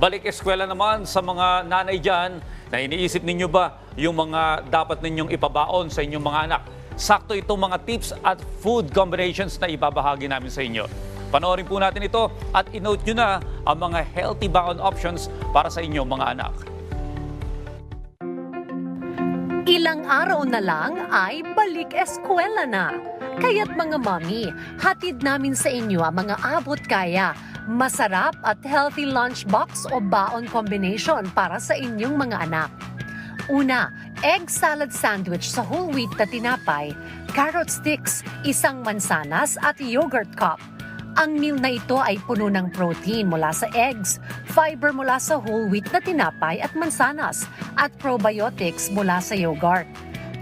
Balik eskwela naman sa mga nanay dyan na iniisip ninyo ba yung mga dapat ninyong ipabaon sa inyong mga anak. Sakto itong mga tips at food combinations na ibabahagi namin sa inyo. Panoorin po natin ito at inote nyo na ang mga healthy baon options para sa inyong mga anak. Ilang araw na lang ay balik eskwela na. Kaya't mga mami, hatid namin sa inyo ang mga abot kaya, masarap at healthy lunchbox o baon combination para sa inyong mga anak. Una, egg salad sandwich sa whole wheat na tinapay, carrot sticks, isang mansanas at yogurt cup. Ang meal na ito ay puno ng protein mula sa eggs, fiber mula sa whole wheat na tinapay at mansanas, at probiotics mula sa yogurt.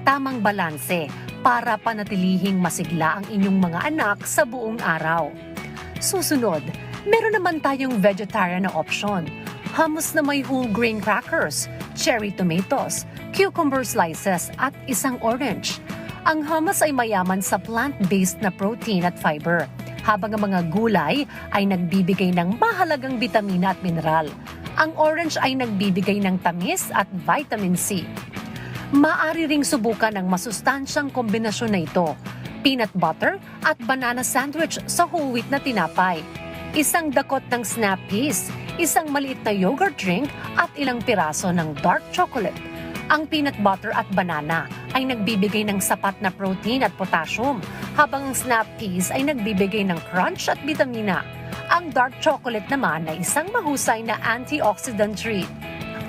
Tamang balanse para panatilihing masigla ang inyong mga anak sa buong araw. Susunod, meron naman tayong vegetarian na option. Hummus na may whole grain crackers, cherry tomatoes, cucumber slices at isang orange. Ang hummus ay mayaman sa plant-based na protein at fiber, habang ang mga gulay ay nagbibigay ng mahalagang bitamina at mineral. Ang orange ay nagbibigay ng tamis at vitamin C. Maari ring subukan ang masustansyang kombinasyon na ito, peanut butter at banana sandwich sa whole wheat na tinapay. Isang dakot ng snap peas, isang maliit na yogurt drink at ilang piraso ng dark chocolate. Ang peanut butter at banana ay nagbibigay ng sapat na protein at potassium, habang ang snap peas ay nagbibigay ng crunch at vitamina. Ang dark chocolate naman ay isang mahusay na antioxidant treat.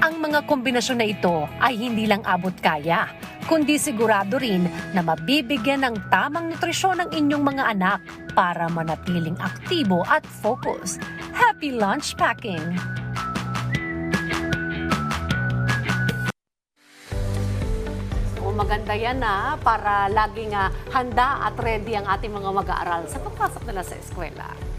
Ang mga kombinasyon na ito ay hindi lang abot kaya, kundi sigurado rin na mabibigyan ng tamang nutrisyon ang inyong mga anak para manatiling aktibo at focus. Happy lunch packing! O maganda yan na para laging ah, handa at ready ang ating mga mag-aaral sa pagpasok nila sa eskwela.